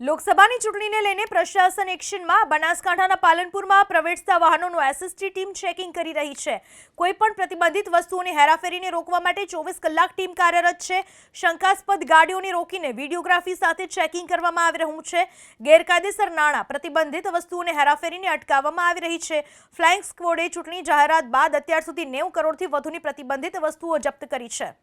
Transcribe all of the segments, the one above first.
લોકસભાની ચૂંટણીને લઈને પ્રશાસન એક્શનમાં બનાસકાંઠાના પાલનપુરમાં પ્રવેશતા વાહનોનું એસએસટી ટીમ ચેકિંગ કરી રહી છે. કોઈ પણ પ્રતિબંધિત વસ્તુઓની હેરાફેરીને રોકવા માટે ચોવીસ કલાક ટીમ કાર્યરત છે. શંકાસ્પદ ગાડીઓને રોકીને વિડીયોગ્રાફી સાથે ચેકિંગ કરવામાં આવી રહ્યું છે. ગેરકાયદેસર નાણાં, પ્રતિબંધિત વસ્તુઓને હેરાફેરીને અટકાવવામાં આવી રહી છે. ફ્લાઇંગ સ્કવોડે ચૂંટણી જાહેરાત બાદ અત્યાર સુધી નેવું કરોડથી વધુની પ્રતિબંધિત વસ્તુઓ જપ્ત કરી છે.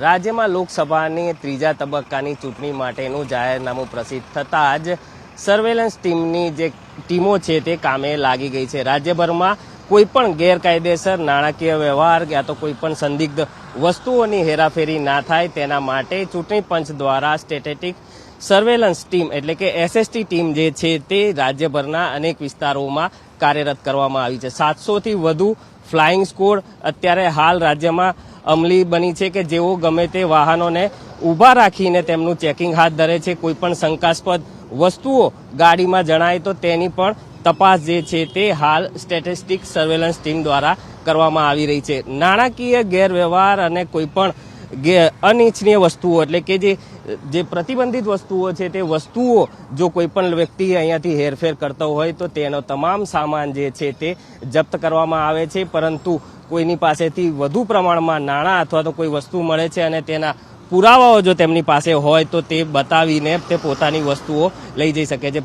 રાજ્યમાં લોકસભાની ત્રીજા તબક્કાની ચૂંટણી માટેનું જાહેરનામું પ્રસિદ્ધ થતાં જ સર્વેલન્સ ટીમની જે ટીમો છે તે કામે લાગી ગઈ છે. રાજ્યભરમાં કોઈ પણ ગેરકાયદેસર નાણાકીય વ્યવહાર યા તો કોઈ પણ સંદિગ્ધ વસ્તુઓની હેરાફેરી ના થાય તેના માટે ચૂંટણી પંચ દ્વારા સ્ટેટેટિક સર્વેલન્સ ટીમ એટલે કે એસએસટી ટીમ જે છે તે રાજ્યભરના અનેક વિસ્તારોમાં કાર્યરત કરવામાં આવી છે. સાતસોથી વધુ ફ્લાઇંગ સ્કોડ અત્યારે હાલ રાજ્યમાં અમલી બની છે કે જેઓ ગમે તે વાહનોને ઊભા રાખીને તેમનું ચેકિંગ હાથ ધરે છે કોઈપણ શંકાસ્પદ વસ્તુઓ ગાડીમાં જણાય તો તેની પણ તપાસ જે છે તે હાલ સ્ટેટિસ્ટિક સર્વેલન્સ ટીમ દ્વારા કરવામાં આવી રહી છે. નાણાકીય ગેરવ્યવહાર અને કોઈ પણ ગે- અનિચ્છનીય વસ્તુઓ, એટલે કે જે જે પ્રતિબંધિત વસ્તુઓ છે, તે વસ્તુઓ જો કોઈ પણ વ્યક્તિ અહીંયાથી હેરફેર કરતો હોય, તો તેનો તમામ સામાન જે છે તે જપ્ત કરવામાં આવે છે. પરંતુ કોઈની પાસેથી વધુ પ્રમાણમાં નાણાં અથવા તો કોઈ વસ્તુ મળે છે અને તેના પુરાવાઓ જો તેમની પાસે હોય, તો તે બતાવીને તે પોતાની વસ્તુઓ લઈ જઈ શકે છે.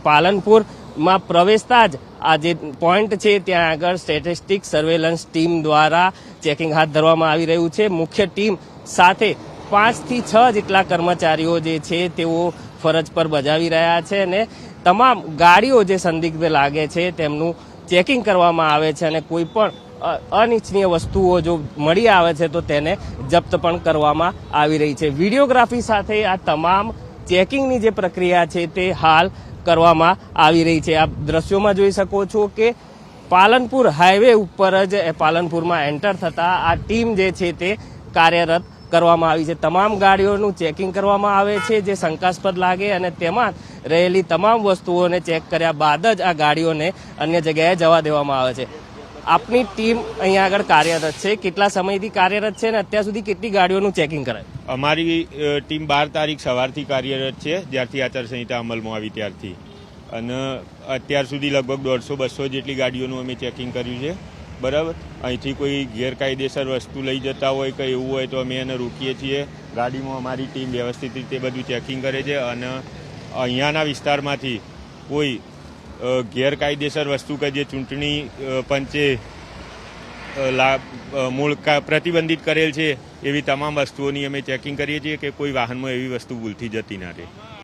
પાલનપુરમાં પ્રવેશતા જ આ જે પોઈન્ટ છે ત્યાં આગળ સ્ટેટિસ્ટિક સર્વેલન્સ ટીમ દ્વારા ચેકિંગ હાથ ધરવામાં આવી રહ્યું છે. મુખ્ય ટીમ સાથે પાંચથી છ જેટલા કર્મચારીઓ જે છે તેઓ ફરજ પર બજાવી રહ્યા છે અને તમામ ગાડીઓ જે સંદિગ્ધ લાગે છે તેમનું ચેકિંગ કરવામાં આવે છે અને કોઈ પણ અનિચ્છનીય વસ્તુઓ જો મળી આવે છે તો તેને જપ્ત પણ કરવામાં આવી રહી છે. વિડીયોગ્રાફી સાથે આ તમામ ચેકિંગની જે પ્રક્રિયા છે તે હાલ કરવામાં આવી રહી છે. આપ દ્રશ્યોમાં જોઈ શકો છો કે પાલનપુર હાઈવે ઉપર જ પાલનપુરમાં એન્ટર થતા આ ટીમ જે છે તે કાર્યરત કરવામાં આવી છે. તમામ ગાડીઓનું ચેકિંગ કરવામાં આવે છે, જે શંકાસ્પદ લાગે અને તેમાં રહેલી તમામ વસ્તુઓને ચેક કર્યા બાદ જ આ ગાડીઓને અન્ય જગ્યાએ જવા દેવામાં આવે છે. આપની ટીમ અહીંયા આગળ કાર્યરત છે, કેટલા સમયથી કાર્યરત છે અને અત્યાર સુધી કેટલી ગાડીઓનું ચેકિંગ કરાય? અમારી ટીમ બાર તારીખ સવારથી કાર્યરત છે, જ્યારથી આચારસંહિતા અમલમાં આવી ત્યારથી. અને અત્યાર સુધી લગભગ દોઢસો બસો જેટલી ગાડીઓનું અમે ચેકિંગ કર્યું છે. બરાબર? અહીંથી કોઈ ગેરકાયદેસર વસ્તુ લઈ જતા હોય કે એવું હોય તો અમે એને રોકીએ છીએ. ગાડીમાં અમારી ટીમ વ્યવસ્થિત રીતે બધું ચેકિંગ કરે છે અને અહીંયાના વિસ્તારમાંથી કોઈ ગેરકાયદેસર વસ્તુ કે જે ચૂંટણી પંચે મૂળ પ્રતિબંધિત કરેલ છે, એવી તમામ વસ્તુઓની અમે ચેકિંગ કરીએ છીએ કે કોઈ વાહનમાં એવી વસ્તુ ભૂલથી જતી ના રહે.